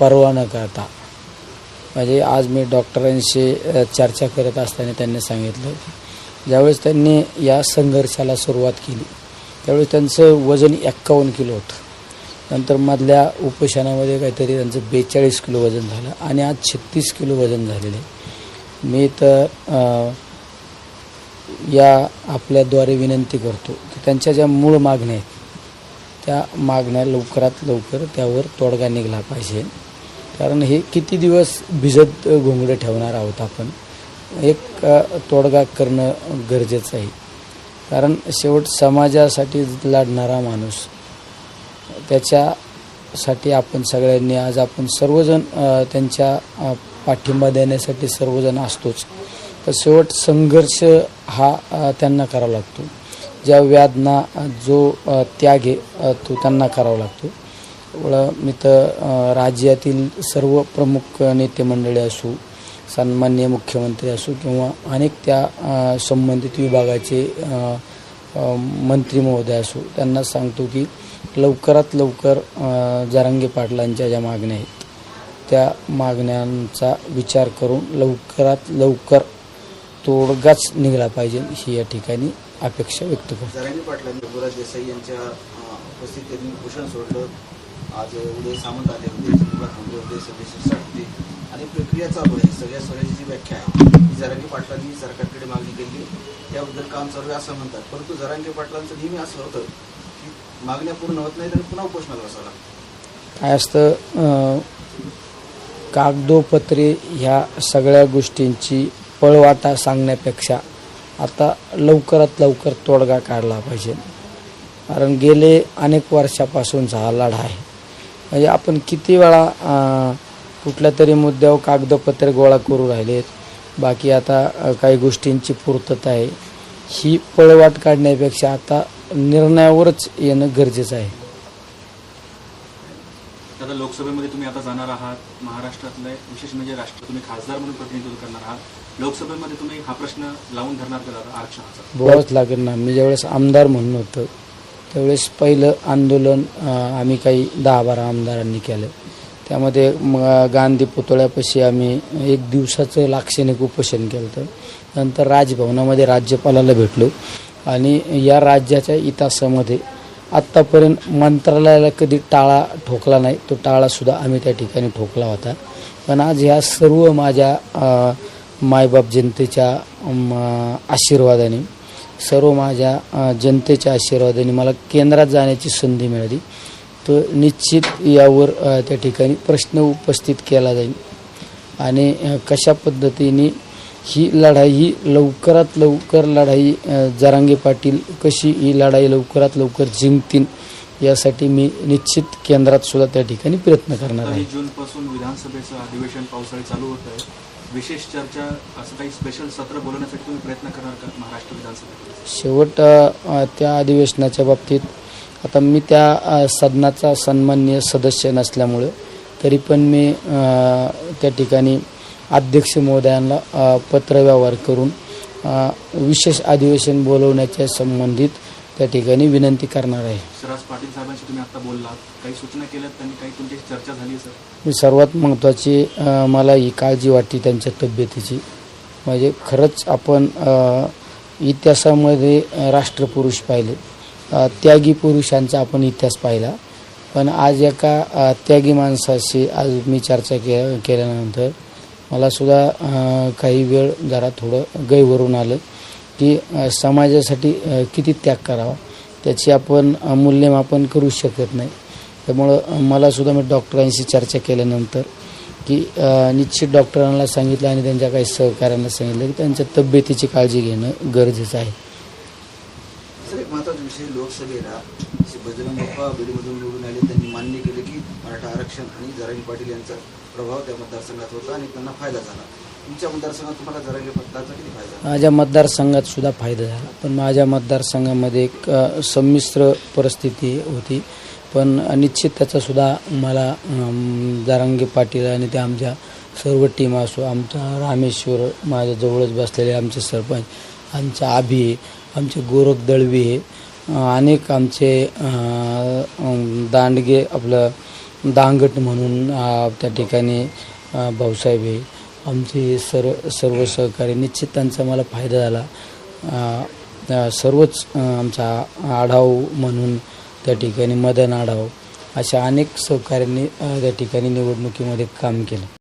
परवा न करता. म्हणजे आज मी डॉक्टरांशी चर्चा करत असताना त्यांनी सांगितलं की ज्यावेळेस त्यांनी या संघर्षाला सुरुवात केली त्यावेळेस त्यांचं वजन एक्कावन्न किलो होतं. नंतर मधल्या उपोषणामध्ये काहीतरी त्यांचं बेचाळीस किलो वजन झालं आणि आज छत्तीस किलो वजन झालेलं आहे. मी तर या आपल्याद्वारे विनंती करतो की त्यांच्या ज्या मूळ मागण्या आहेत त्या मागण्या लवकरात लवकर त्यावर तोडगा निघाला पाहिजे. कारण हे किती दिवस भिजत घोंगडं ठेवणार आहोत आपण? एक तोडगा करणं गरजेचं आहे. कारण शेवट समाजासाठी लढणारा माणूस त्याच्यासाठी आपण सगळ्यांनी आज आपण सर्वजण त्यांच्या पाठिंबा देण्यासाठी सर्वजण असतोच. तर शेवट संघर्ष हा त्यांना करावा लागतो. ज्या व्याधना जो त्याग आहे तो त्यांना करावा लागतो. त्यामुळं मी तर राज्यातील सर्व प्रमुख नेते मंडळी असू सन्मान्य मुख्यमंत्री असू किंवा अनेक त्या संबंधित विभागाचे मंत्री महोदय असो त्यांना सांगतो की लवकरात लवकर जारंगे जरांगे पाटलांच्या ज्या मागण्या आहेत त्या मागण्यांचा विचार करून लवकरात लवकर तोडगाच निघाला पाहिजे ही या ठिकाणी अपेक्षा व्यक्त करतो. पाटलांनी देसाई यांच्या उपस्थितीत सोडलं. आज उदय सामंत आले होते सुनील थांबले होते होते. आणि प्रक्रिया चालू आहे. सगळ्या सगळ्याची जी व्याख्या आहे ती जरांगी पाटलांनी सरकारकडे मागणी केली. त्याबद्दल काम चालू आहे असं म्हणतात. परंतु जरांगे पाटलांचं नेहमी असं होतं की मागण्या पूर्ण होत नाही तर पुन्हा उपोषणाला बसावं लागतं. काय असतं कागदोपत्रे कागदोपत्री ह्या सगळ्या गोष्टींची पळवाटा सांगण्यापेक्षा आता लवकरात लवकर तोडगा काढला पाहिजे. कारण गेले अनेक वर्षापासूनचा हा लढा आहे. म्हणजे आपण किती वेळा कुठल्या तरी मुद्द्यावर कागदपत्रे गोळा करू राहिलेत? बाकी आता काही गोष्टींची पूर्तता आहे. ही पळवाट काढण्यापेक्षा आता निर्णयावरच येणं गरजेचं आहे. आता लोकसभेमध्ये तुम्ही आता जाणार आहात. महाराष्ट्रातले विशेष म्हणजे राष्ट्र तुम्ही खासदार म्हणून प्रतिनिधित्व करणार आहात. लोकसभेमध्ये तुम्ही हा प्रश्न लावून धरणार का आरक्षणाचा? बोलावंच लागेल ना. मी ज्यावेळेस आमदार म्हणून होतं त्यावेळेस पहिलं आंदोलन आम्ही काही दहा बारा आमदारांनी केलं. त्यामध्ये गांधी पुतळ्यापाशी आम्ही एक दिवसाचं लाक्षणिक उपोषण केलं होतं नंतर राजभवनामध्ये राज्यपालाला भेटलो. आणि या राज्याच्या इतिहासामध्ये आत्तापर्यंत मंत्रालयाला कधी टाळा ठोकला नाही तो टाळासुद्धा आम्ही त्या ठिकाणी ठोकला होता. पण आज ह्या सर्व माझ्या मायबाप जनतेच्या आशीर्वादाने सर्व माझ्या जनतेच्या आशीर्वादाने मला केंद्रात जाण्याची संधी मिळाली. तर निश्चित यावर त्या ठिकाणी प्रश्न उपस्थित केला जाईल. आणि कशा पद्धतीने ही लढाई ही लवकरात लवकर लढाई जरांगे पाटील कशी ही लढाई लवकरात लवकर जिंकतील यासाठी मी निश्चित केंद्रात सुद्धा त्या ठिकाणी प्रयत्न करणार आहे. जूनपासून विधानसभेचं अधिवेशन पावसाळी चालू होत आहे. विशेष चर्चा असं काही स्पेशल सत्र बोलवण्यासाठी तुम्ही प्रयत्न करणार का महाराष्ट्र विधानसभेत? शेवट अ, त्या अधिवेशनाच्या बाबतीत आता मी त्या अ, सदनाचा सन्मान्य सदस्य नसल्यामुळं तरी पण मी अ, त्या ठिकाणी अध्यक्ष महोदयांना अ, पत्रव्यवहार करून अ, विशेष अधिवेशन बोलवण्याच्या संबंधित त्या ठिकाणी विनंती करणार आहे. सिराज पाटील साहेबांशी तुम्ही आता बोललात. काही सूचना केल्यात त्यांनी काही तुमच्याशी चर्चा झाली आहे सर? मी सर्वात महत्त्वाची मला ही काळजी वाटते त्यांच्या तब्येतीची. म्हणजे खरंच आपण इतिहासामध्ये राष्ट्रपुरुष पाहिले. त्यागी पुरुषांचा आपण इतिहास पाहिला. पण आज एका त्यागी माणसाशी आज मी चर्चा के केल्यानंतर मला सुद्धा अ, काही वेळ जरा थोडं गैवरून आलं. की समाजासाठी किती त्याग करावा त्याची आपण मूल्यमापन करू शकत नाही. त्यामुळं मलासुद्धा मी डॉक्टरांशी चर्चा केल्यानंतर की निश्चित डॉक्टरांना सांगितलं आणि त्यांच्या काही सहकाऱ्यांना सांगितलं की त्यांच्या तब्येतीची काळजी घेणं गरजेचं आहे. महत्त्वाचा विषय लोकसभेला बजरंग बाप्पा बीडमधून निवडून आले त्यांनी मान्य केले की मराठा आरक्षण आणि जरांगी पाटील यांचा प्रभाव त्या मतदारसंघात होता आणि त्यांना फायदा झाला. तुमच्या मतदारसंघात तुम्हाला किती फायदा माझ्या मतदारसंघात सुद्धा फायदा झाला. पण माझ्या मतदारसंघामध्ये एक अ, संमिश्र परिस्थिती होती. पण निश्चित त्याचा सुद्धा मला अम, जारांगे पाटील आणि ते आमच्या सर्व टीम असो आमचा रामेश्वर माझ्या जवळच बसलेले आमचे सरपंच आमचा आभी आहे, आमचे गोरख दळवी आहे अ, अनेक आमचे अ, अम, दांडगे आपलं दांगट म्हणून अ, त्या ठिकाणी अ, भाऊसाहेब आहे आमचे सर्व सर्व सहकारी निश्चित त्यांचा मला फायदा झाला. सर्वच आमचा आढाव म्हणून त्या ठिकाणी मदन आढाव अशा अनेक सहकाऱ्यांनी त्या ठिकाणी निवडणुकीमध्ये काम केलं.